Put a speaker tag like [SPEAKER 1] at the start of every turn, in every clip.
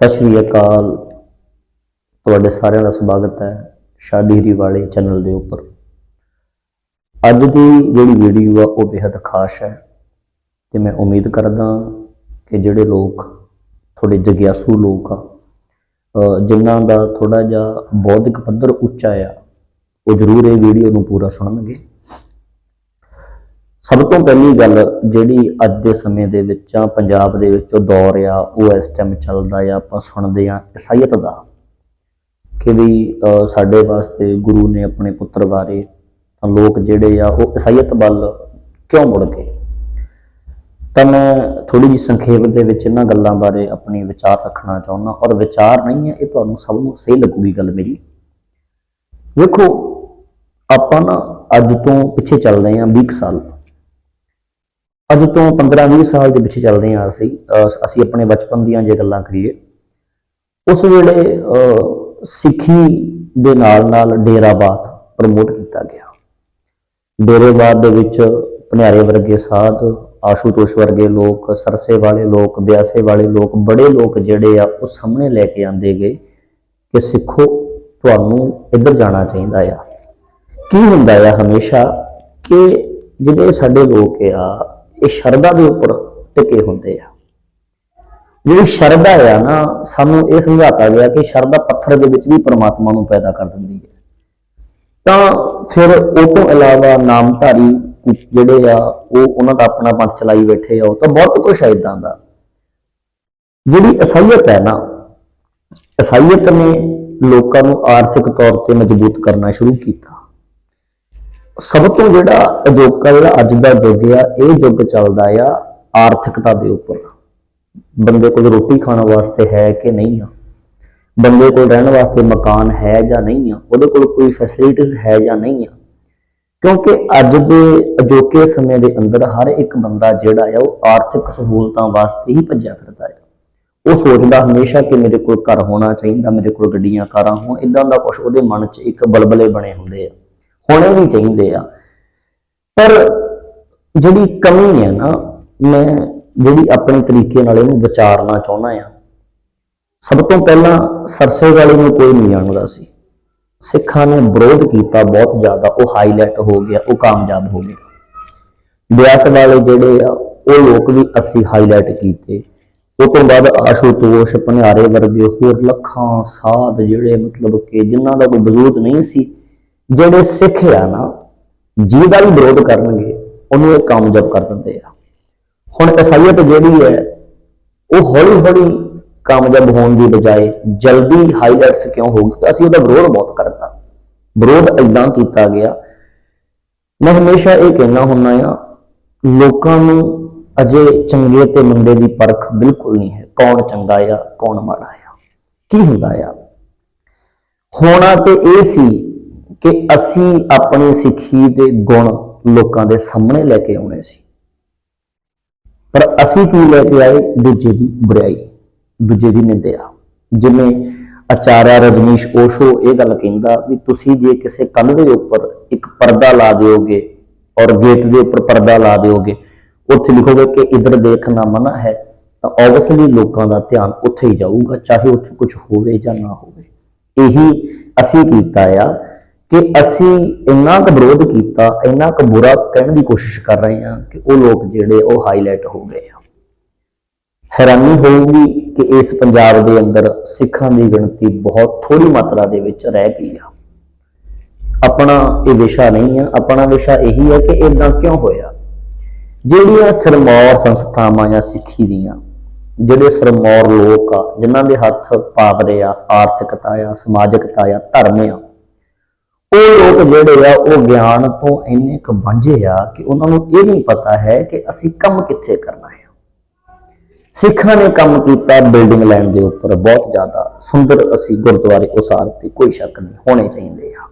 [SPEAKER 1] ਸਤਿ ਸ਼੍ਰੀ ਅਕਾਲ। ਤੁਹਾਡੇ ਸਾਰਿਆਂ ਦਾ ਸਵਾਗਤ ਹੈ ਸ਼ਾਦੀ ਸ਼ਾਦੀਰੀ ਵਾਲੇ ਚੈਨਲ ਦੇ ਉੱਪਰ। ਅੱਜ ਦੀ ਜਿਹੜੀ ਵੀਡੀਓ ਆ, ਉਹ ਬੇहद ਖਾਸ ਹੈ ਤੇ ਮੈਂ ਉਮੀਦ ਕਰਦਾ ਕਿ ਜਿਹੜੇ ਲੋਕ ਥੋੜੇ ਜਗਿਆਸੂ ਲੋਕ ਆ ਅਹ ਜਿਨ੍ਹਾਂ ਦਾ ਥੋੜਾ ਜਿਹਾ ਬੌਧਿਕ ਪੱਧਰ ਉੱਚਾ ਆ, ਉਹ ਜ਼ਰੂਰ ਇਹ ਵੀਡੀਓ ਨੂੰ ਪੂਰਾ ਸੁਣਨਗੇ। ਸਭ ਤੋਂ ਪਹਿਲੀ ਗੱਲ ਜਿਹੜੀ ਅੱਜ ਦੇ ਸਮੇਂ ਦੇ ਵਿੱਚ ਆ, ਪੰਜਾਬ ਦੇ ਵਿੱਚ ਉਹ ਦੌਰ ਆ, ਉਹ ਇਸ ਟਾਈਮ ਚੱਲਦਾ ਆ, ਆਪਾਂ ਸੁਣਦੇ ਆ ਈਸਾਈਅਤ ਦਾ। ਕਿ ਵੀ ਸਾਡੇ ਵਾਸਤੇ ਗੁਰੂ ਨੇ ਆਪਣੇ ਪੁੱਤਰ ਬਾਰੇ ਤਾਂ ਲੋਕ ਜਿਹੜੇ ਆ, ਉਹ ਇਸਾਈਅਤ ਵੱਲ ਕਿਉਂ ਮੁੜ ਗਏ? ਤਾਂ ਮੈਂ ਥੋੜੀ ਜਿਹੀ ਸੰਖੇਪ ਦੇ ਵਿੱਚ ਇਹਨਾਂ ਗੱਲਾਂ ਬਾਰੇ ਆਪਣੀ ਵਿਚਾਰ ਰੱਖਣਾ ਚਾਹੁੰਦਾ ਔਰ ਵਿਚਾਰ ਨਹੀਂ ਹੈ, ਇਹ ਤੁਹਾਨੂੰ ਸਭ ਨੂੰ ਸਹੀ ਲੱਗੂਗੀ ਗੱਲ ਮੇਰੀ। ਵੇਖੋ, ਆਪਾਂ ਨਾ ਅੱਜ ਤੋਂ ਪਿੱਛੇ ਚੱਲਦੇ ਹਾਂ 20 ਕੁ ਸਾਲ। ਅੱਜ ਤੋਂ 15-20 ਸਾਲ ਦੇ ਪਿੱਛੇ ਚੱਲਦੇ ਹਾਂ ਅਸੀਂ ਅਸੀਂ ਆਪਣੇ ਬਚਪਨ ਦੀਆਂ ਜੇ ਗੱਲਾਂ ਕਰੀਏ। ਉਸ ਵੇਲੇ ਸਿੱਖੀ ਦੇ ਨਾਲ ਨਾਲ ਡੇਰਾਬਾਦ ਪ੍ਰਮੋਟ ਕੀਤਾ ਗਿਆ। ਡੇਰੇਵਾਦ ਦੇ ਵਿੱਚ ਭਨਿਆਰੇ ਵਰਗੇ ਸਾਧ, ਆਸ਼ੂਤੋਸ਼ ਵਰਗੇ ਲੋਕ, ਸਰਸੇ ਵਾਲੇ ਲੋਕ, ਬਿਆਸੇ ਵਾਲੇ ਲੋਕ, ਬੜੇ ਲੋਕ ਜਿਹੜੇ ਆ ਉਹ ਸਾਹਮਣੇ ਲੈ ਕੇ ਆਂਦੇ ਗਏ ਕਿ ਸਿੱਖੋ, ਤੁਹਾਨੂੰ ਇੱਧਰ ਜਾਣਾ ਚਾਹੀਦਾ ਆ। ਕੀ ਹੁੰਦਾ ਆ ਹਮੇਸ਼ਾ ਕਿ ਜਿਹੜੇ ਸਾਡੇ ਲੋਕ ਆ ਇਹ ਸ਼ਰਧਾ ਦੇ ਉੱਪਰ ਟਿਕੇ ਹੁੰਦੇ ਆ। ਜਿਹੜੀ ਸ਼ਰਧਾ ਆ ਨਾ, ਸਾਨੂੰ ਇਹ ਸਮਝਾਤਾ ਗਿਆ ਕਿ ਸ਼ਰਧਾ ਪੱਥਰ ਦੇ ਵਿੱਚ ਵੀ ਪਰਮਾਤਮਾ ਨੂੰ ਪੈਦਾ ਕਰ ਦਿੰਦੀ ਹੈ। ਤਾਂ ਫਿਰ ਉਹ ਤੋਂ ਇਲਾਵਾ ਨਾਮਧਾਰੀ ਜਿਹੜੇ ਆ, ਉਹ ਉਹਨਾਂ ਦਾ ਆਪਣਾ ਪੰਥ ਚਲਾਈ ਬੈਠੇ ਆ, ਉਹ ਤਾਂ ਬਹੁਤ ਕੁਝ ਹੈ ਇਦਾਂ ਦਾ। ਜਿਹੜੀ ਅਸਾਈਅਤ ਹੈ ਨਾ ਅਸਾਈਅਤ ਨੇ ਲੋਕਾਂ ਨੂੰ ਆਰਥਿਕ ਤੌਰ ਤੇ ਮਜ਼ਬੂਤ ਕਰਨਾ ਸ਼ੁਰੂ ਕੀਤਾ। ਸਭ ਤੋਂ ਜਿਹੜਾ ਅਜੋਕਾ ਜਿਹੜਾ ਅੱਜ ਦਾ ਯੁੱਗ ਆ, ਇਹ ਯੁੱਗ ਚੱਲਦਾ ਆ ਆਰਥਿਕਤਾ ਦੇ ਉੱਪਰ। ਬੰਦੇ ਕੋਲ ਰੋਟੀ ਖਾਣ ਵਾਸਤੇ ਹੈ ਕਿ ਨਹੀਂ ਆ? ਬੰਦੇ ਕੋਲ ਰਹਿਣ ਵਾਸਤੇ ਮਕਾਨ ਹੈ ਜਾਂ ਨਹੀਂ ਆ? ਉਹਦੇ ਕੋਲ ਕੋਈ ਫੈਸਿਲਿਟੀਜ਼ ਹੈ ਜਾਂ ਨਹੀਂ ਆ? ਕਿਉਂਕਿ ਅੱਜ ਦੇ ਅਜੋਕੇ ਸਮੇਂ ਦੇ ਅੰਦਰ ਹਰ ਇੱਕ ਬੰਦਾ ਜਿਹੜਾ ਆ, ਉਹ ਆਰਥਿਕ ਸਹੂਲਤਾਂ ਵਾਸਤੇ ਹੀ ਭੱਜਿਆ ਫਿਰਦਾ ਹੈ ਉਹ ਸੋਚਦਾ ਹਮੇਸ਼ਾ ਕਿ ਮੇਰੇ ਕੋਲ ਘਰ ਹੋਣਾ ਚਾਹੀਦਾ, ਮੇਰੇ ਕੋਲ ਗੱਡੀਆਂ, ਕਾਰਾਂ ਹੋਣ ਇਦਾਂ ਦਾ ਕੁਝ ਉਹਦੇ ਮਨ 'ਚ ਇੱਕ ਬਲਬਲੇ ਬਣੇ ਹੁੰਦੇ ਆ। ਹੋਣੇ ਵੀ ਚਾਹੀਦੇ ਆ। ਪਰ ਜਿਹੜੀ ਕਮੀ ਹੈ ਨਾ, ਮੈਂ ਜਿਹੜੀ ਆਪਣੇ ਤਰੀਕੇ ਨਾਲ ਇਹਨੂੰ ਵਿਚਾਰਨਾ ਚਾਹੁੰਦਾ ਆ, ਸਭ ਤੋਂ ਪਹਿਲਾਂ ਸਰਸੇ ਵਾਲੇ ਨੂੰ ਕੋਈ ਨਹੀਂ ਜਾਣਦਾ ਸੀ। ਸਿੱਖਾਂ ਨੇ ਵਿਰੋਧ ਕੀਤਾ ਬਹੁਤ ਜ਼ਿਆਦਾ, ਉਹ ਹਾਈਲਾਈਟ ਹੋ ਗਿਆ, ਉਹ ਕਾਮਯਾਬ ਹੋ ਗਿਆ। ਬਿਆਸ ਵਾਲੇ ਜਿਹੜੇ ਆ, ਉਹ ਲੋਕ ਵੀ ਅਸੀਂ ਹਾਈਲਾਈਟ ਕੀਤੇ। ਉਹ ਤੋਂ ਬਾਅਦ ਆਸ਼ੂਤੋਸ਼ ਪਨਿਆਰੇ ਵਰਗੇ ਹੋਰ ਲੱਖਾਂ ਸਾਧ ਜਿਹੜੇ ਮਤਲਬ ਕਿ ਜਿਨ੍ਹਾਂ ਦਾ ਕੋਈ ਵਜੂਦ ਨਹੀਂ ਸੀ ਜਿਹੜੇ ਸਿੱਖ ਆ ਨਾ, ਜਿਹਦਾ ਵੀ ਵਿਰੋਧ ਕਰਨਗੇ, ਉਹਨੂੰ ਇਹ ਕਾਮਯਾਬ ਕਰ ਦਿੰਦੇ ਆ। ਹੁਣ ਈਸਾਈਅਤ ਜਿਹੜੀ ਹੈ, ਉਹ ਹੌਲੀ ਹੌਲੀ ਕਾਮਯਾਬ ਹੋਣ ਦੀ ਬਜਾਏ ਜਲਦੀ ਹਾਈਲਾਈਟਸ ਕਿਉਂ ਹੋ ਗਈ ਅਸੀਂ ਉਹਦਾ ਵਿਰੋਧ ਬਹੁਤ ਕਰਤਾ। ਵਿਰੋਧ ਇਦਾਂ ਕੀਤਾ ਗਿਆ। ਮੈਂ ਹਮੇਸ਼ਾ ਇਹ ਕਹਿਣਾ ਹੁੰਦਾ ਆ ਲੋਕਾਂ ਨੂੰ ਅਜੇ ਚੰਗੇ ਤੇ ਮੰਦੇ ਦੀ ਪਰਖ ਬਿਲਕੁਲ ਨਹੀਂ ਹੈ। ਕੌਣ ਚੰਗਾ ਆ, ਕੌਣ ਮਾੜਾ ਆ। ਕੀ ਹੁੰਦਾ ਆ? ਹੋਣਾ ਤੇ ਇਹ ਸੀ ਕਿ ਅਸੀਂ ਆਪਣੀ ਸਿੱਖੀ ਦੇ ਗੁਣ ਲੋਕਾਂ ਦੇ ਸਾਹਮਣੇ ਲੈ ਕੇ ਆਉਣੇ ਸੀ। ਪਰ ਅਸੀਂ ਕੀ ਲੈ ਕੇ ਆਏ? ਦੂਜੇ ਦੀ ਬੁਰਾਈ, ਦੂਜੇ ਦੀ ਨਿੰਦਿਆ। ਜਿਵੇਂ ਆਚਾਰਿਆ ਰਜਨੀਸ਼ ਓਸ਼ੋ ਇਹ ਗੱਲ ਕਹਿੰਦਾ ਵੀ ਤੁਸੀਂ ਜੇ ਕਿਸੇ ਕੰਧ ਦੇ ਉੱਪਰ ਇੱਕ ਪਰਦਾ ਲਾ ਦਿਓਗੇ ਔਰ ਗੇਟ ਦੇ ਉੱਪਰ ਪਰਦਾ ਲਾ ਦਿਓਗੇ, ਉੱਥੇ ਲਿਖੋਗੇ ਕਿ ਇਧਰ ਦੇਖਣਾ ਮਨਾ ਹੈ, ਤਾਂ ਆਬਵੀਅਸਲੀ ਲੋਕਾਂ ਦਾ ਧਿਆਨ ਉੱਥੇ ਹੀ ਜਾਊਗਾ, ਚਾਹੇ ਉੱਥੇ ਕੁਝ ਹੋਵੇ ਜਾਂ ਨਾ ਹੋਵੇ। ਇਹੀ ਅਸੀਂ ਕੀਤਾ ਆ। ਕਿ ਅਸੀਂ ਇੰਨਾ ਕੁ ਵਿਰੋਧ ਕੀਤਾ, ਇੰਨਾ ਕੁ ਬੁਰਾ ਕਹਿਣ ਦੀ ਕੋਸ਼ਿਸ਼ ਕਰ ਰਹੇ ਹਾਂ ਕਿ ਉਹ ਲੋਕ ਜਿਹੜੇ ਉਹ ਹਾਈਲਾਈਟ ਹੋ ਗਏ ਆ। ਹੈਰਾਨੀ ਹੋਊਗੀ ਕਿ ਇਸ ਪੰਜਾਬ ਦੇ ਅੰਦਰ ਸਿੱਖਾਂ ਦੀ ਗਿਣਤੀ ਬਹੁਤ ਥੋੜੀ ਮਾਤਰਾ ਦੇ ਵਿੱਚ ਰਹਿ ਗਈ ਆ। ਆਪਣਾ ਇਹ ਵਿਸ਼ਾ ਨਹੀਂ ਆ, ਆਪਣਾ ਵਿਸ਼ਾ ਇਹੀ ਹੈ ਕਿ ਇਦਾਂ ਕਿਉਂ ਹੋਇਆ? ਜਿਹੜੀਆਂ ਸਰਮੌਰ ਸੰਸਥਾਵਾਂ ਆ ਸਿੱਖੀ ਦੀਆਂ, ਜਿਹੜੇ ਸਰਮੌਰ ਲੋਕ ਆ, ਜਿਨ੍ਹਾਂ ਦੇ ਹੱਥ ਪਾਵਰੇ ਆ, ਆਰਥਿਕਤਾ ਆ, ਸਮਾਜਿਕਤਾ ਆ, ਧਰਮ ਆ ਉਹ ਲੋਕ ਜਿਹੜੇ ਆ, ਉਹ ਗਿਆਨ ਤੋਂ ਇੰਨੇ ਕੁ ਵਾਂਝੇ ਆ ਕਿ ਉਹਨਾਂ ਨੂੰ ਇਹ ਨਹੀਂ ਪਤਾ ਹੈ ਕਿ ਅਸੀਂ ਕੰਮ ਕਿੱਥੇ ਕਰਨਾ ਹੈ। ਸਿੱਖਾਂ ਨੇ ਕੰਮ ਕੀਤਾ ਬਿਲਡਿੰਗ ਲੈਣ ਦੇ ਉੱਪਰ। ਬਹੁਤ ਜ਼ਿਆਦਾ ਸੁੰਦਰ ਅਸੀਂ ਗੁਰਦੁਆਰੇ ਉਸਾਰਤੇ ਕੋਈ ਸ਼ੱਕ ਨਹੀਂ, ਹੋਣੇ ਚਾਹੀਦੇ ਆ।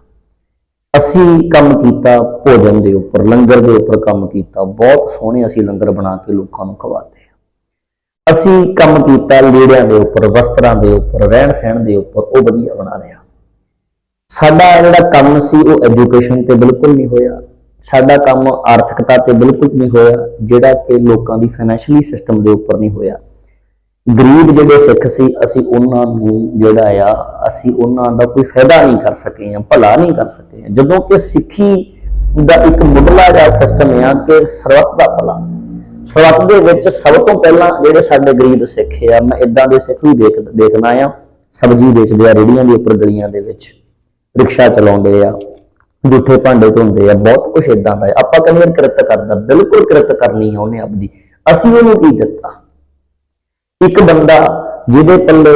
[SPEAKER 1] ਅਸੀਂ ਕੰਮ ਕੀਤਾ ਭੋਜਨ ਦੇ ਉੱਪਰ, ਲੰਗਰ ਦੇ ਉੱਪਰ ਕੰਮ ਕੀਤਾ। ਬਹੁਤ ਸੋਹਣੇ ਅਸੀਂ ਲੰਗਰ ਬਣਾ ਕੇ ਲੋਕਾਂ ਨੂੰ ਖਵਾਤੇ ਅਸੀਂ ਕੰਮ ਕੀਤਾ ਲੀੜਿਆਂ ਦੇ ਉੱਪਰ, ਵਸਤਰਾਂ ਦੇ ਉੱਪਰ ਰਹਿਣ ਸਹਿਣ ਦੇ ਉੱਪਰ, ਉਹ ਵਧੀਆ ਬਣਾ ਲਿਆ। ਸਾਡਾ ਜਿਹੜਾ ਕੰਮ ਸੀ, ਉਹ ਐਜੂਕੇਸ਼ਨ ਤੇ ਬਿਲਕੁਲ ਨਹੀਂ ਹੋਇਆ। ਸਾਡਾ ਕੰਮ ਆਰਥਿਕਤਾ ਤੇ ਬਿਲਕੁਲ ਨਹੀਂ ਹੋਇਆ, ਜਿਹੜਾ ਕਿ ਲੋਕਾਂ ਦੀ ਫਾਈਨੈਂਸ਼ੀਅਲੀ ਸਿਸਟਮ ਦੇ ਉੱਪਰ ਨਹੀਂ ਹੋਇਆ। ਗਰੀਬ ਜਿਹੜੇ ਸਿੱਖ ਸੀ, ਅਸੀਂ ਉਹਨਾਂ ਨੂੰ ਜਿਹੜਾ ਆ, ਅਸੀਂ ਉਹਨਾਂ ਦਾ ਕੋਈ ਫਾਇਦਾ ਨਹੀਂ ਕਰ ਸਕੇ ਜਾਂ ਭਲਾ ਨਹੀਂ ਕਰ ਸਕੇ। ਜਦੋਂ ਕਿ ਸਿੱਖੀ ਦਾ ਇੱਕ ਮੁੱਢਲਾ ਜਿਹਾ ਸਿਸਟਮ ਆ ਕਿ ਸਰਬੱਤ ਦਾ ਭਲਾ। ਸਰਬੱਤ ਦੇ ਵਿੱਚ ਸਭ ਤੋਂ ਪਹਿਲਾਂ ਜਿਹੜੇ ਸਾਡੇ ਗਰੀਬ ਸਿੱਖ ਆ, ਮੈਂ ਇਦਾਂ ਦੇ ਸਿੱਖ ਵੀ ਦੇਖ ਦੇਖਣਾ ਆ, ਸਬਜ਼ੀ ਵੇਚਦੇ ਆ ਰੇੜੀਆਂ ਦੇ ਉੱਪਰ ਗਲੀਆਂ ਦੇ ਵਿੱਚ। ਰਿਕਸ਼ਾ ਚਲਾਉਂਦੇ ਆ, ਜੂਠੇ ਭਾਂਡੇ ਧੋਂਦੇ ਆ, ਬਹੁਤ ਕੁਝ ਇਦਾਂ ਦਾ ਆਪਾਂ ਕਹਿੰਦੇ ਹਾਂ ਕਿਰਤ ਕਰਦਾ, ਬਿਲਕੁਲ ਕਿਰਤ ਕਰਨੀ ਆ ਉਹਨੇ ਆਪਦੀ। ਅਸੀਂ ਉਹਨੂੰ ਕੀ ਦਿੱਤਾ? ਇੱਕ ਬੰਦਾ ਜਿਹਦੇ ਪੱਲੇ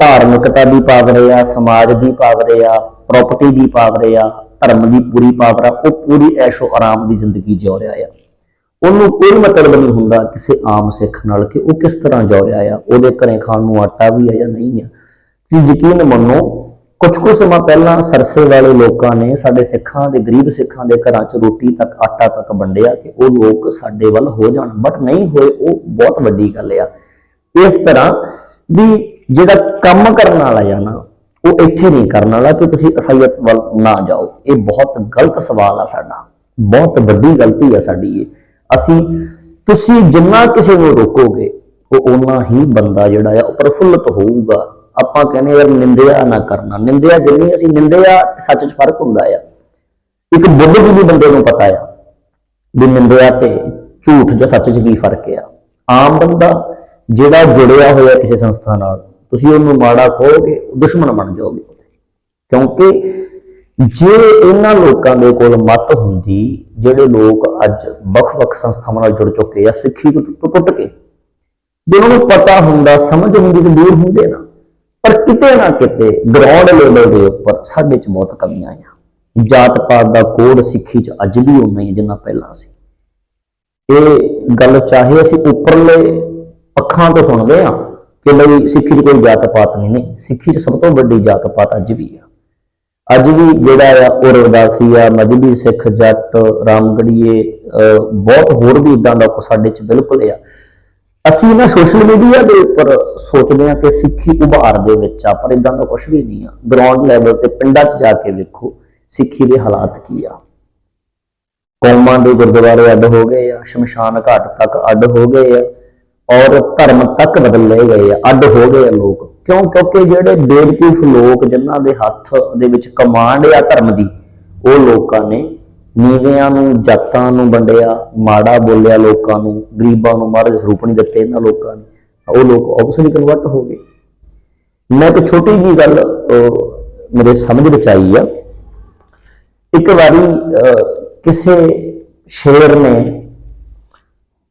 [SPEAKER 1] ਧਾਰਮਿਕਤਾ ਦੀ ਪਾਵਰ ਆ ਸਮਾਜ ਦੀ ਪਾਵਰ ਆ ਪ੍ਰਾਪਰਟੀ ਦੀ ਪਾਵਰ ਆ ਧਰਮ ਦੀ ਪੂਰੀ ਪਾਵਰ ਆ ਉਹ ਪੂਰੀ ਐਸ਼ੋ ਆਰਾਮ ਦੀ ਜ਼ਿੰਦਗੀ ਜਿਉ ਰਿਹਾ ਆ। ਉਹਨੂੰ ਕੋਈ ਮਤਲਬ ਨਹੀਂ ਹੁੰਦਾ ਕਿਸੇ ਆਮ ਸਿੱਖ ਨਾਲ ਕਿ ਉਹ ਕਿਸ ਤਰ੍ਹਾਂ ਜਿਉ ਰਿਹਾ ਆ। ਉਹਦੇ ਘਰੇ ਖਾਣ ਨੂੰ ਆਟਾ ਵੀ ਆ ਜਾਂ ਨਹੀਂ ਆ। ਤੁਸੀਂ ਯਕੀਨ ਮੰਨੋ ਕੁਝ ਕੁ ਸਮਾਂ ਪਹਿਲਾਂ ਸਰਸੇ ਵਾਲੇ ਲੋਕਾਂ ਨੇ ਸਾਡੇ ਸਿੱਖਾਂ ਦੇ, ਗਰੀਬ ਸਿੱਖਾਂ ਦੇ ਘਰਾਂ 'ਚ ਰੋਟੀ ਤੱਕ, ਆਟਾ ਤੱਕ ਵੰਡਿਆ ਕਿ ਉਹ ਲੋਕ ਸਾਡੇ ਵੱਲ ਹੋ ਜਾਣ। ਬਟ ਨਹੀਂ ਹੋਏ, ਉਹ ਬਹੁਤ ਵੱਡੀ ਗੱਲ ਆ। ਇਸ ਤਰ੍ਹਾਂ ਵੀ ਜਿਹੜਾ ਕੰਮ ਕਰਨ ਵਾਲਾ ਆ ਨਾ, ਉਹ ਇੱਥੇ ਨਹੀਂ ਕਰਨ ਵਾਲਾ ਕਿ ਤੁਸੀਂ ਅਸਲੀਅਤ ਵੱਲ ਨਾ ਜਾਓ। ਇਹ ਬਹੁਤ ਗਲਤ ਸਵਾਲ ਆ ਸਾਡਾ। ਬਹੁਤ ਵੱਡੀ ਗਲਤੀ ਆ ਸਾਡੀ ਇਹ। ਅਸੀਂ, ਤੁਸੀਂ ਜਿੰਨਾ ਕਿਸੇ ਨੂੰ ਰੋਕੋਗੇ, ਉਹ ਉਨਾ ਹੀ ਬੰਦਾ ਜਿਹੜਾ ਆ ਉਹ ਪ੍ਰਫੁੱਲਤ ਹੋਊਗਾ। ਆਪਾਂ ਕਹਿੰਦੇ ਯਾਰ ਨਿੰਦਿਆ ਨਾ ਕਰਨਾ। ਨਿੰਦਿਆ ਜਿੰਨੀ ਅਸੀਂ ਨਿੰਦਿਆ, ਸੱਚ 'ਚ ਫ਼ਰਕ ਹੁੰਦਾ ਆ। ਇੱਕ ਬੁੱਧ ਜੀ ਵੀ ਬੰਦੇ ਨੂੰ ਪਤਾ ਆ ਵੀ ਨਿੰਦਿਆ ਤੇ ਝੂਠ ਜਾਂ ਸੱਚ 'ਚ ਕੀ ਫ਼ਰਕ ਆ। ਆਮ ਬੰਦਾ ਜਿਹੜਾ ਜੁੜਿਆ ਹੋਇਆ ਕਿਸੇ ਸੰਸਥਾ ਨਾਲ, ਤੁਸੀਂ ਉਹਨੂੰ ਮਾੜਾ ਕਹੋਗੇ, ਦੁਸ਼ਮਣ ਬਣ ਜਾਓਗੇ। ਕਿਉਂਕਿ ਜੇ ਇਹਨਾਂ ਲੋਕਾਂ ਦੇ ਕੋਲ ਮਤ ਹੁੰਦੀ, ਜਿਹੜੇ ਲੋਕ ਅੱਜ ਵੱਖ-ਵੱਖ ਸੰਸਥਾਵਾਂ ਨਾਲ ਜੁੜ ਚੁੱਕੇ ਆ, ਸਿੱਖੀ ਤੋਂ ਟੁੱਟ ਟੁੱਟ ਕੇ ਜੇ ਉਹਨਾਂ ਨੂੰ ਪਤਾ ਹੁੰਦਾ, ਸਮਝ ਹੁੰਦੀ ਤਾਂ ਦੂਰ ਹੁੰਦੇ ਨਾ। ਪਰ ਕਿਤੇ ਨਾ ਕਿਤੇ ਗਰਾਊਂਡ ਲੈਵਲ ਦੇ ਉੱਪਰ ਸਾਡੇ 'ਚ ਬਹੁਤ ਕਮੀਆਂ ਆ ਜਾਤ ਪਾਤ ਦਾ ਕੋਡ ਸਿੱਖੀ 'ਚ ਅੱਜ ਵੀ ਉਨਾ ਹੀ ਜਿੰਨਾ ਪਹਿਲਾਂ ਸੀ। ਇਹ ਗੱਲ ਚਾਹੇ ਅਸੀਂ ਉੱਪਰਲੇ ਅੱਖਾਂ ਤੋਂ ਸੁਣਦੇ ਆ ਕਿ ਬਈ ਸਿੱਖੀ 'ਚ ਕੋਈ ਜਾਤ ਪਾਤ ਨਹੀਂ ਨਹੀਂ ਸਿੱਖੀ 'ਚ ਸਭ ਤੋਂ ਵੱਡੀ ਜਾਤ ਪਾਤ ਅੱਜ ਵੀ ਆ। ਅੱਜ ਵੀ ਜਿਹੜਾ ਆ ਉਹ ਰਵਦਾਸੀ ਆ ਮਜਬੀ ਸਿੱਖ, ਜੱਟ, ਰਾਮਗੜੀਏ, ਅਹ ਬਹੁਤ ਹੋਰ ਵੀ ਇਦਾਂ ਦਾ ਸਾਡੇ 'ਚ ਬਿਲਕੁਲ ਆ। ਅਸੀਂ ਨਾ ਸੋਸ਼ਲ ਮੀਡੀਆ ਦੇ ਉੱਪਰ ਸੋਚਦੇ ਹਾਂ ਕਿ ਸਿੱਖੀ ਉਭਾਰ ਦੇ ਵਿੱਚ ਆ, ਪਰ ਇਦਾਂ ਦਾ ਕੁਝ ਵੀ ਨਹੀਂ ਆ। ਗਰਾਊਂਡ ਲੈਵਲ ਤੇ ਪਿੰਡਾਂ 'ਚ ਜਾ ਕੇ ਵੇਖੋ, ਸਿੱਖੀ ਦੇ ਹਾਲਾਤ ਕੀ ਆ। ਕੌਮਾਂ ਦੇ ਗੁਰਦੁਆਰੇ ਅੱਡ ਹੋ ਗਏ ਆ, ਸ਼ਮਸ਼ਾਨ ਘਾਟ ਤੱਕ ਅੱਡ ਹੋ ਗਏ ਆ, ਔਰ ਧਰਮ ਤੱਕ ਬਦਲੇ ਗਏ ਆ, ਅੱਡ ਹੋ ਗਏ ਆ ਲੋਕ। ਕਿਉਂ? ਕਿਉਂਕਿ ਜਿਹੜੇ ਬੇਵਕੂਫ ਲੋਕ ਜਿਨ੍ਹਾਂ ਦੇ ਹੱਥ ਦੇ ਵਿੱਚ ਕਮਾਂਡ ਆ ਧਰਮ ਦੀ, ਉਹ ਲੋਕਾਂ ਨੇ ਨੀਵਿਆਂ ਨੂੰ ਜਾਤਾਂ ਨੂੰ ਵੰਡਿਆ ਮਾੜਾ ਬੋਲਿਆ ਲੋਕਾਂ ਨੂੰ ਗਰੀਬਾਂ ਨੂੰ ਮਹਾਰਾਜ ਸਰੂਪ ਨਹੀਂ ਦਿੱਤੇ ਇਹਨਾਂ ਲੋਕਾਂ ਨੇ। ਉਹ ਲੋਕ ਆਬਸਲੀ ਕਨਵਰਟ ਹੋ ਗਏ। ਮੈਂ ਇੱਕ ਛੋਟੀ ਜੀ ਗੱਲ ਮੇਰੇ ਸਮਝ ਵਿੱਚ ਆਈ ਆ। ਇੱਕ ਵਾਰੀ ਅਹ, ਕਿਸੇ ਸ਼ੇਰ ਨੇ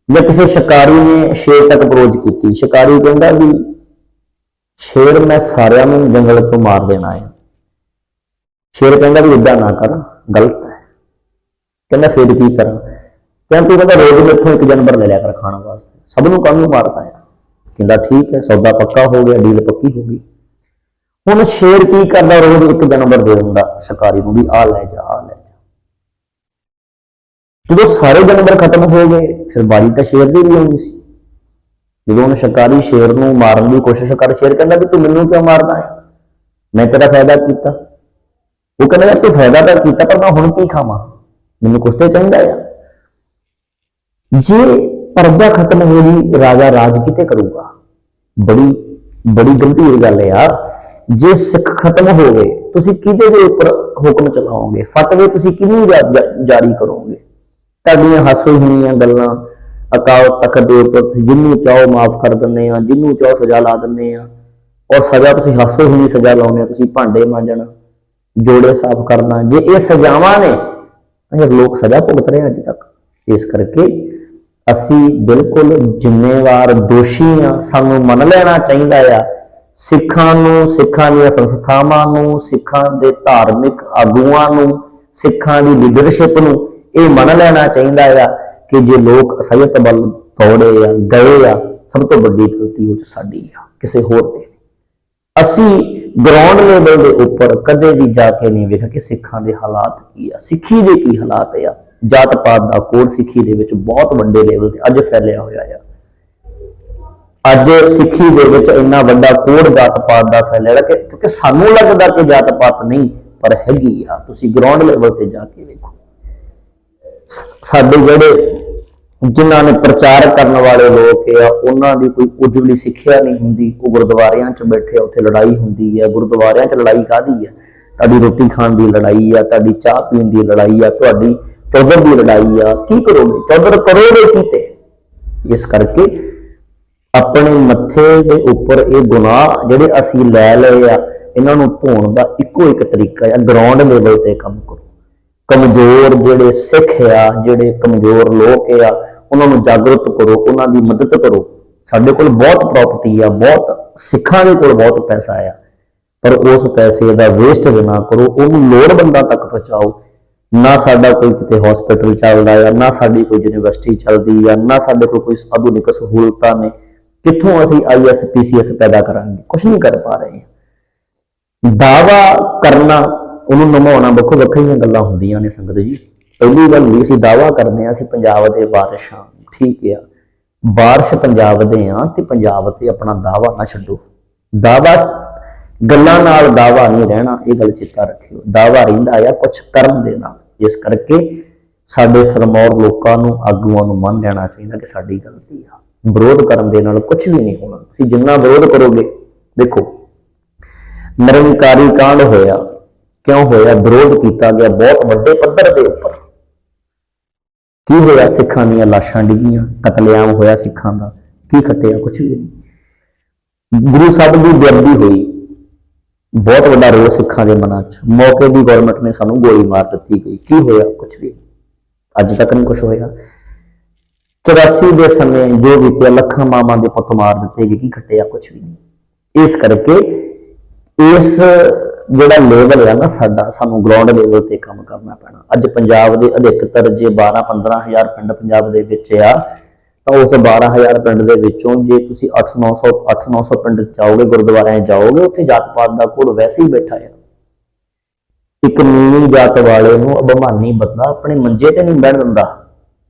[SPEAKER 1] ਜਾਂ ਕਿਸੇ ਸ਼ਿਕਾਰੀ ਨੇ ਸ਼ੇਰ ਤੱਕ ਅਪਰੋਚ ਕੀਤੀ। ਸ਼ਿਕਾਰੀ ਕਹਿੰਦਾ ਵੀ ਸ਼ੇਰ ਮੈਂ ਸਾਰਿਆਂ ਨੂੰ ਜੰਗਲ ਚੋਂ ਮਾਰ ਦੇਣਾ ਹੈ। ਸ਼ੇਰ ਕਹਿੰਦਾ ਵੀ ਇਦਾਂ ਨਾ ਕਰ ਗਲਤ ਕਹਿੰਦਾ ਫਿਰ ਕੀ ਕਰਾਂ? ਕਹਿੰਦਾ ਤੂੰ ਕਹਿੰਦਾ ਰੋਜ਼ ਮੈਥੋਂ ਇੱਕ ਜਾਨਵਰ ਲੈ ਲਿਆ ਕਰ ਖਾਣ ਵਾਸਤੇ। ਸਭ ਨੂੰ ਕਾਹਨੂੰ ਮਾਰਦਾ ਆ। ਕਹਿੰਦਾ ਠੀਕ ਹੈ, ਸੌਦਾ ਪੱਕਾ ਹੋ ਗਿਆ ਡੀਲ ਪੱਕੀ ਹੋ ਗਈ। ਹੁਣ ਸ਼ੇਰ ਕੀ ਕਰਦਾ? ਰੋਜ਼ ਇੱਕ ਜਾਨਵਰ ਦੇ ਦਿੰਦਾ। ਸ਼ਿਕਾਰੀ ਨੂੰ ਵੀ ਆ ਲੈ ਜਾ ਆ ਲੈ ਜਾ। ਜਦੋਂ ਸਾਰੇ ਜਾਨਵਰ ਖਤਮ ਹੋ ਗਏ, ਫਿਰ ਬਾਰੀ ਤਾਂ ਸ਼ੇਰ ਦੀ ਵੀ ਆਉਂਦੀ ਸੀ। ਜਦੋਂ ਉਹਨੇ ਸ਼ਿਕਾਰੀ ਸ਼ੇਰ ਨੂੰ ਮਾਰਨ ਦੀ ਕੋਸ਼ਿਸ਼ ਕਰ, ਸ਼ੇਰ ਕਹਿੰਦਾ ਵੀ ਤੂੰ ਮੈਨੂੰ ਕਿਉਂ ਮਾਰਦਾ ਹੈ? ਮੈਂ ਤੇਰਾ ਫਾਇਦਾ ਕੀਤਾ। ਉਹ ਕਹਿੰਦਾ ਯਾਰ ਤੂੰ ਫਾਇਦਾ ਤਾਂ ਕੀਤਾ, ਪਰ ਮੈਂ ਹੁਣ ਕੀ ਖਾਵਾਂ? ਮੈਨੂੰ ਕੁਛ ਤਾਂ ਚਾਹੀਦਾ ਆ। ਜੇ ਪਰਜਾ ਖਤਮ ਹੋ ਗਈ ਰਾਜਾ ਰਾਜ ਕਿਤੇ ਕਰੂਗਾ? ਬੜੀ ਬੜੀ ਗੰਭੀਰ ਗੱਲ ਹੈ ਯਾਰ ਜੇ ਸਿੱਖ ਖਤਮ ਹੋ ਗਏ, ਤੁਸੀਂ ਕਿਹਦੇ ਦੇ ਉੱਪਰ ਹੁਕਮ ਚਲਾਓਗੇ? ਫਤਵੇ ਤੁਸੀਂ ਕਿਹਨੂੰ ਜਾਰੀ ਕਰੋਗੇ? ਤੁਹਾਡੀਆਂ ਹਾਸੋ ਹੋਈਆਂ ਗੱਲਾਂ, ਅਕਾਲ ਤਖਤ ਦੇ ਉੱਪਰ ਤੁਸੀਂ ਜਿਹਨੂੰ ਚਾਹੋ ਮਾਫ ਕਰ ਦਿੰਦੇ ਆ ਜਿਹਨੂੰ ਚਾਹੋ ਸਜ਼ਾ ਲਾ ਦਿੰਦੇ ਆ, ਔਰ ਸਜ਼ਾ ਤੁਸੀਂ ਹਾਸੋ ਹੋਈ ਸਜ਼ਾ ਲਾਉਂਦੇ ਆ, ਤੁਸੀਂ ਭਾਂਡੇ ਮਾਂਜਣਾ, ਜੋੜੇ ਸਾਫ਼ ਕਰਨਾ। ਜੇ ਇਹ ਸਜ਼ਾਵਾਂ ਨੇ ਤਾਂ ਲੋਕ ਸਜ਼ਾ ਭੁਗਤ ਰਹੇ ਅੱਜ ਤੱਕ, ਇਸ ਕਰਕੇ ਅਸੀਂ ਬਿਲਕੁਲ ਜ਼ਿੰਮੇਵਾਰ ਦੋਸ਼ੀ ਆ ਸਾਨੂੰ ਮੰਨ ਲੈਣਾ ਚਾਹੀਦਾ ਆ। ਸਿੱਖਾਂ ਨੂੰ, ਸਿੱਖਾਂ ਦੀਆਂ ਸੰਸਥਾਵਾਂ ਨੂੰ, ਸਿੱਖਾਂ ਦੇ ਧਾਰਮਿਕ ਆਗੂਆਂ ਨੂੰ, ਸਿੱਖਾਂ ਦੀ ਲੀਡਰਸ਼ਿਪ ਨੂੰ ਇਹ ਮੰਨ ਲੈਣਾ ਚਾਹੀਦਾ ਆ ਕਿ ਜੇ ਲੋਕ ਅਸਲੀਅਤ ਵੱਲ ਦੌੜੇ ਆ, ਗਏ ਆ, ਸਭ ਤੋਂ ਵੱਡੀ ਗਲਤੀ ਉਹ 'ਚ ਸਾਡੀ ਆ, ਕਿਸੇ ਹੋਰ ਦੀ ਅਸੀਂ ਗਰਾਊਂਡ ਲੈਵਲ ਦੇ ਉੱਪਰ ਕਦੇ ਵੀ ਜਾ ਕੇ ਨਹੀਂ ਵੇਖਿਆ ਕਿ ਸਿੱਖਾਂ ਦੇ ਹਾਲਾਤ ਕੀ ਆ, ਸਿੱਖੀ ਦੇ ਕੀ ਹਾਲਾਤ ਆ। ਜਾਤ ਪਾਤ ਦਾ ਕੋਡ ਸਿੱਖੀ ਦੇ ਵਿੱਚ ਬਹੁਤ ਵੱਡੇ ਲੈਵਲ ਤੇ ਅੱਜ ਫੈਲਿਆ ਹੋਇਆ ਆ। ਅੱਜ ਸਿੱਖੀ ਦੇ ਵਿੱਚ ਇੰਨਾ ਵੱਡਾ ਕੋਡ ਜਾਤ ਪਾਤ ਦਾ ਫੈਲਿਆ ਕਿ ਕਿਉਂਕਿ ਸਾਨੂੰ ਲੱਗਦਾ ਕਿ ਜਾਤ ਪਾਤ ਨਹੀਂ, ਪਰ ਹੈਗੀ ਆ। ਤੁਸੀਂ ਗਰਾਊਂਡ ਲੈਵਲ ਤੇ ਜਾ ਕੇ ਵੇਖੋ। ਸਾਡੇ ਜਿਹੜੇ ਜਿਨ੍ਹਾਂ ਨੂੰ ਪ੍ਰਚਾਰ ਕਰਨ ਵਾਲੇ ਲੋਕ ਆ, ਉਹਨਾਂ ਦੀ ਕੋਈ ਉਜਵਲੀ ਸਿੱਖਿਆ ਨਹੀਂ ਹੁੰਦੀ। ਉਹ ਗੁਰਦੁਆਰਿਆਂ 'ਚ ਬੈਠੇ ਉੱਥੇ ਲੜਾਈ ਹੁੰਦੀ ਹੈ ਗੁਰਦੁਆਰਿਆਂ 'ਚ ਲੜਾਈ ਕਾਦੀ ਹੈ ਤੁਹਾਡੀ ਰੋਟੀ ਖਾਣ ਦੀ ਲੜਾਈ ਆ, ਤੁਹਾਡੀ ਚਾਹ ਪੀਣ ਦੀ ਲੜਾਈ ਆ, ਤੁਹਾਡੀ ਚੌਧਰ ਦੀ ਲੜਾਈ ਆ। ਕੀ ਕਰੋਗੇ? ਚੌਧਰ ਕਰੋਗੇ ਕੀਤੇ ਇਸ ਕਰਕੇ ਆਪਣੇ ਮੱਥੇ ਦੇ ਉੱਪਰ ਇਹ ਗੁਨਾਹ ਜਿਹੜੇ ਅਸੀਂ ਲੈ ਲਏ ਆ, ਇਹਨਾਂ ਨੂੰ ਧੋਣ ਦਾ ਇੱਕੋ ਇੱਕ ਤਰੀਕਾ ਆ। ਗਰਾਊਂਡ ਲੈਵਲ ਤੇ ਕੰਮ ਕਰੋ। ਕਮਜ਼ੋਰ ਜਿਹੜੇ ਸਿੱਖ ਆ, ਜਿਹੜੇ ਕਮਜ਼ੋਰ ਲੋਕ ਆ ਉਹਨਾਂ ਨੂੰ ਜਾਗਰੂਕ ਕਰੋ, ਉਹਨਾਂ ਦੀ ਮਦਦ ਕਰੋ। ਸਾਡੇ ਕੋਲ ਬਹੁਤ ਪ੍ਰਾਪਰਟੀ ਆ, ਬਹੁਤ ਸਿੱਖਾਂ ਦੇ ਕੋਲ ਬਹੁਤ ਪੈਸਾ ਆ। ਪਰ ਉਸ ਪੈਸੇ ਦਾ ਵੇਸਟੇਜ ਨਾ ਕਰੋ, ਉਹਨੂੰ ਲੋੜਵੰਦਾਂ ਤੱਕ ਪਹੁੰਚਾਓ। ਨਾ ਸਾਡਾ ਕੋਈ ਕਿਤੇ ਹਸਪੀਟਲ ਚੱਲਦਾ ਆ, ਨਾ ਸਾਡੀ ਕੋਈ ਯੂਨੀਵਰਸਿਟੀ ਚੱਲਦੀ ਆ, ਨਾ ਸਾਡੇ ਕੋਲ ਕੋਈ ਆਧੁਨਿਕ ਸਹੂਲਤਾਂ ਨੇ। ਕਿੱਥੋਂ ਅਸੀਂ ਆਈਐਸ ਪੀਸੀਐਸ ਪੈਦਾ ਕਰਾਂਗੇ? ਕੁਝ ਨਹੀਂ ਕਰ ਪਾ ਰਹੇ। ਦਾਵਾ ਕਰਨਾ, ਉਹਨੂੰ ਨਿਭਾਉਣਾ ਵੱਖੋ ਵੱਖਰੀਆਂ ਗੱਲਾਂ ਹੁੰਦੀਆਂ ਨੇ ਸੰਗਤ ਜੀ। ਪਹਿਲੀ ਗੱਲ ਵੀ ਅਸੀਂ ਦਾਵਾ ਕਰਦੇ ਹਾਂ, ਅਸੀਂ ਪੰਜਾਬ ਦੇ ਵਾਰਿਸ ਹਾਂ। ਠੀਕ ਆ। ਵਾਰਿਸ ਪੰਜਾਬ ਦੇ ਆ ਤੇ ਪੰਜਾਬ ਤੇ ਆਪਣਾ ਦਾਵਾ ਨਾ ਛੱਡੋ। ਦਾਵਾ ਗੱਲਾਂ ਨਾਲ ਦਾਵਾ ਨਹੀਂ ਰਹਿਣਾ, ਇਹ ਗੱਲ ਚੇਤਾ ਰੱਖਿਓ। ਦਾਵਾ ਰਹਿੰਦਾ ਆ ਕੁਝ ਕਰਨ ਦੇ ਨਾਲ। ਇਸ ਕਰਕੇ ਸਾਡੇ ਸਰਮੌਰ ਲੋਕਾਂ ਨੂੰ, ਆਗੂਆਂ ਨੂੰ ਮੰਨ ਲੈਣਾ ਚਾਹੀਦਾ ਕਿ ਸਾਡੀ ਗਲਤੀ ਆ। ਵਿਰੋਧ ਕਰਨ ਦੇ ਨਾਲ ਕੁਝ ਵੀ ਨਹੀਂ ਹੋਣਾ। ਤੁਸੀਂ ਜਿੰਨਾ ਵਿਰੋਧ ਕਰੋਗੇ, ਦੇਖੋ, ਨਿਰੰਕਾਰੀ ਕਾਂਡ ਹੋਇਆ। ਕਿਉਂ ਹੋਇਆ? ਵਿਰੋਧ ਕੀਤਾ ਗਿਆ ਬਹੁਤ ਵੱਡੇ ਪੱਧਰ ਦੇ ਉੱਪਰ। ਕੀ ਹੋਇਆ ਸਿੱਖਾਂ ਦੀਆਂ ਲਾਸ਼ਾਂ ਡਿੱਗੀਆਂ? ਕਤਲੇਆਮ ਹੋਇਆ ਸਿੱਖਾਂ ਦਾ। ਕੀ ਕੱਟਿਆ ਕੁਝ ਵੀ ਨਹੀਂ। ਗੁਰੂ ਸਾਹਿਬ ਦੀ ਬੇਅਦਬੀ ਹੋਈ। ਬਹੁਤ ਵੱਡਾ ਰੋਸ ਸਿੱਖਾਂ ਦੇ ਮਨਾਂ 'ਚ। ਮੌਕੇ ਦੀ ਗਵਰਨਮੈਂਟ ਨੇ ਸਾਨੂੰ ਗੋਲੀ ਮਾਰ ਦਿੱਤੀ ਗਈ। ਕੀ ਹੋਇਆ? ਕੁਝ ਵੀ ਨਹੀਂ। ਅੱਜ ਤੱਕ ਨਹੀਂ ਕੁਝ ਹੋਇਆ। 84 ਦੇ ਸਮੇਂ ਜੋ ਬੀਤਿਆ, ਲੱਖਾਂ ਮਾਵਾਂ ਦੇ ਪੁੱਤ ਮਾਰ ਦਿੱਤੇ ਗਏ। ਕੀ ਖੱਟਿਆ ਕੁਝ ਵੀ ਨਹੀਂ। ਇਸ ਕਰਕੇ ਇਸ ਜਿਹੜਾ ਲੈਵਲ ਹੈ ਨਾ ਸਾਡਾ, ਸਾਨੂੰ ਗਰਾਊਂਡ ਲੈਵਲ ਤੇ ਕੰਮ ਕਰਨਾ ਪੈਣਾ। ਅੱਜ ਪੰਜਾਬ ਦੇ ਅਧਿਕਤਰ ਜੇ 12 15000 ਪਿੰਡ ਪੰਜਾਬ ਦੇ ਵਿੱਚ ਆ, ਤਾਂ ਉਸ 12000 ਪਿੰਡ ਦੇ ਵਿੱਚੋਂ ਜੇ ਤੁਸੀਂ 8 900 8 900 ਪਿੰਡ ਜਾਓਗੇ, ਗੁਰਦੁਆਰਿਆਂ ਜਾਓਗੇ, ਉੱਥੇ ਜਾਤ ਪਾਤ ਦਾ ਕੋਡ ਵੈਸੇ ਹੀ ਬੈਠਾ ਆ। ਇੱਕ ਨੀਵੀਂ ਜਾਤ ਵਾਲੇ ਨੂੰ ਅਭਮਾਨੀ ਬੰਦਾ ਆਪਣੇ ਮੰਜੇ ਤੇ ਨਹੀਂ ਬੈਠ ਦਿੰਦਾ,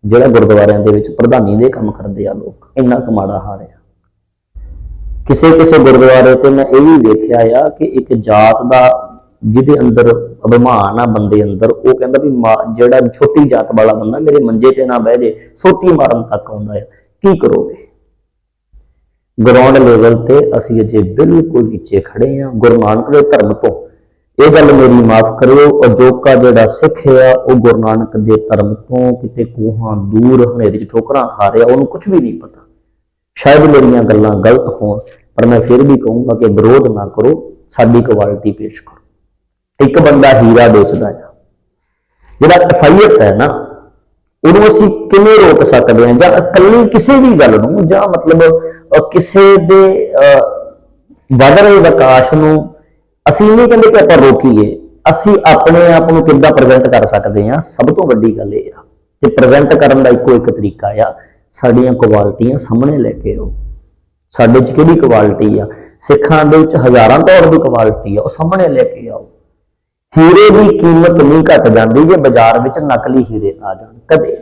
[SPEAKER 1] ਜਿਹੜਾ ਗੁਰਦੁਆਰਿਆਂ ਦੇ ਵਿੱਚ ਪ੍ਰਧਾਨੀ ਦੇ ਕੰਮ ਕਰਦੇ ਆ ਲੋਕ। ਇੰਨਾ ਕੁ ਮਾੜਾ ਹਾਲ ਆ। ਕਿਸੇ ਕਿਸੇ ਗੁਰਦੁਆਰੇ ਤੇ ਮੈਂ ਇਹ ਵੀ ਵੇਖਿਆ ਆ ਕਿ ਇੱਕ ਜਾਤ ਦਾ ਜਿਹਦੇ ਅੰਦਰ ਅਭਿਮਾਨ ਆ ਬੰਦੇ ਅੰਦਰ, ਉਹ ਕਹਿੰਦਾ ਵੀ ਮਾ- ਜਿਹੜਾ ਛੋਟੀ ਜਾਤ ਵਾਲਾ ਬੰਦਾ ਮੇਰੇ ਮੰਜੇ ਤੇ ਨਾ ਬਹਿ ਜੇ, ਸੋਟੀ ਮਾਰਨ ਤੱਕ ਆਉਂਦਾ ਹੈ ਕੀ ਕਰੋਗੇ? ਗਰਾਊਂਡ ਲੈਵਲ ਤੇ ਅਸੀਂ ਅਜੇ ਬਿਲਕੁਲ ਨੀਚੇ ਖੜੇ ਆ। ਗੁਰੂ ਨਾਨਕ ਦੇ ਧਰਮ ਤੋਂ ਇਹ ਗੱਲ ਮੇਰੀ ਮਾਫ ਕਰਿਓ, ਅਜੋਕਾ ਜਿਹੜਾ ਸਿੱਖ ਆ, ਉਹ ਗੁਰੂ ਨਾਨਕ ਦੇ ਧਰਮ ਤੋਂ ਕਿਤੇ ਕੋਹਾਂ ਦੂਰ ਹਨੇਰੇ 'ਚ ਠੋਕਰਾਂ ਖਾ ਰਿਹਾ, ਉਹਨੂੰ ਕੁਝ ਵੀ ਨਹੀਂ ਪਤਾ। ਸ਼ਾਇਦ ਮੇਰੀਆਂ ਗੱਲਾਂ ਗਲਤ ਹੋਣ। ਪਰ ਮੈਂ ਫਿਰ ਵੀ ਕਹੂੰਗਾ ਕਿ ਵਿਰੋਧ ਨਾ ਕਰੋ ਸਾਡੀ ਕੁਆਲਿਟੀ ਪੇਸ਼ ਕਰੋ। ਇੱਕ ਬੰਦਾ ਹੀਰਾ ਵੇਚਦਾ ਆ। ਜਿਹੜਾ ਅਸਾਈਅਤ ਹੈ ਨਾ ਉਹਨੂੰ ਅਸੀਂ ਕਿਵੇਂ ਰੋਕ ਸਕਦੇ ਹਾਂ? ਜਾਂ ਇਕੱਲੀ ਕਿਸੇ ਵੀ ਗੱਲ ਨੂੰ ਜਾਂ ਮਤਲਬ ਕਿਸੇ ਦੇ ਅਹ, ਵੱਧ ਰਹੇ ਵਿਕਾਸ ਨੂੰ ਅਸੀਂ ਨਹੀਂ ਕਹਿੰਦੇ ਕਿ ਆਪਾਂ ਰੋਕੀਏ। ਅਸੀਂ ਆਪਣੇ ਆਪ ਨੂੰ ਕਿੱਦਾਂ ਪ੍ਰੈਜ਼ੈਂਟ ਕਰ ਸਕਦੇ ਹਾਂ? ਸਭ ਤੋਂ ਵੱਡੀ ਗੱਲ ਇਹ ਆ ਕਿ ਪ੍ਰੈਜ਼ੈਂਟ ਕਰਨ ਦਾ ਇੱਕੋ ਇੱਕ ਤਰੀਕਾ ਆ ਸਾਡੀਆਂ ਕੁਆਲਿਟੀਆਂ ਸਾਹਮਣੇ ਲੈ ਕੇ ਆਓ। ਸਾਡੇ 'ਚ ਕਿਹੜੀ ਕੁਆਲਿਟੀ ਆ? ਸਿੱਖਾਂ ਦੇ ਵਿੱਚ ਹਜ਼ਾਰਾਂ ਤੌਰ ਦੀ ਕੁਆਲਿਟੀ ਆ ਉਹ ਸਾਹਮਣੇ ਲੈ ਕੇ ਆਓ। ਹੀਰੇ ਦੀ ਕੀਮਤ ਨਹੀਂ ਘਟ ਜਾਂਦੀ ਜੇ ਬਾਜ਼ਾਰ ਵਿੱਚ ਨਕਲੀ ਹੀਰੇ ਆ ਜਾਣ ਕਦੇ।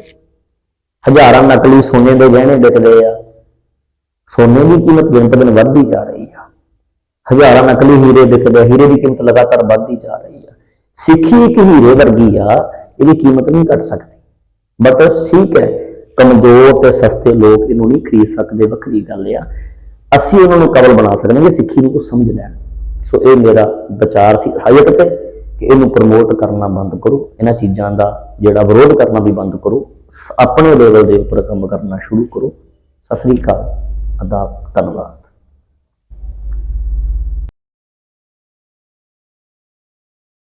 [SPEAKER 1] ਹਜ਼ਾਰਾਂ ਨਕਲੀ ਸੋਨੇ ਦੇ ਗਹਿਣੇ ਵਿਕਦੇ ਆ। ਸੋਨੇ ਦੀ ਕੀਮਤ ਦਿਨ ਪਰ ਦਿਨ ਵੱਧਦੀ ਜਾ ਰਹੀ ਆ। ਹਜ਼ਾਰਾਂ ਨਕਲੀ ਹੀਰੇ ਵਿਕਦੇ ਆ, ਹੀਰੇ ਦੀ ਕੀਮਤ ਲਗਾਤਾਰ ਵੱਧਦੀ ਜਾ ਰਹੀ ਆ। ਸਿੱਖੀ ਇੱਕ ਹੀਰੇ ਵਰਗੀ ਆ ਇਹਦੀ ਕੀਮਤ ਨਹੀਂ ਘਟ ਸਕਦੀ। ਬਟ ਠੀਕ ਹੈ ਕਮਜ਼ੋਰ ਤੇ ਸਸਤੇ ਲੋਕ ਇਹਨੂੰ ਨਹੀਂ ਖਰੀਦ ਸਕਦੇ ਵੱਖਰੀ ਗੱਲ ਆ। ਅਸੀਂ ਉਹਨਾਂ ਨੂੰ ਕਬਲ ਬਣਾ ਸਕਦੇ ਹਾਂ ਸਿੱਖੀ ਨੂੰ ਕੁਝ ਸਮਝ ਲੈਣ। ਸੋ ਇਹ ਮੇਰਾ ਵਿਚਾਰ ਸੀ ਹਾਇਤ ਤੇ ਕਿ ਇਹਨੂੰ ਪ੍ਰਮੋਟ ਕਰਨਾ ਬੰਦ ਕਰੋ। ਇਹਨਾਂ ਚੀਜ਼ਾਂ ਦਾ ਜਿਹੜਾ ਵਿਰੋਧ ਕਰਨਾ ਵੀ ਬੰਦ ਕਰੋ। ਸ- ਆਪਣੇ ਲੈਵਲ ਦੇ ਉੱਪਰ ਕੰਮ ਕਰਨਾ ਸ਼ੁਰੂ ਕਰੋ। ਸਤਿ ਸ੍ਰੀ ਅਕਾਲ ਅਦਾਬ ਧੰਨਵਾਦ।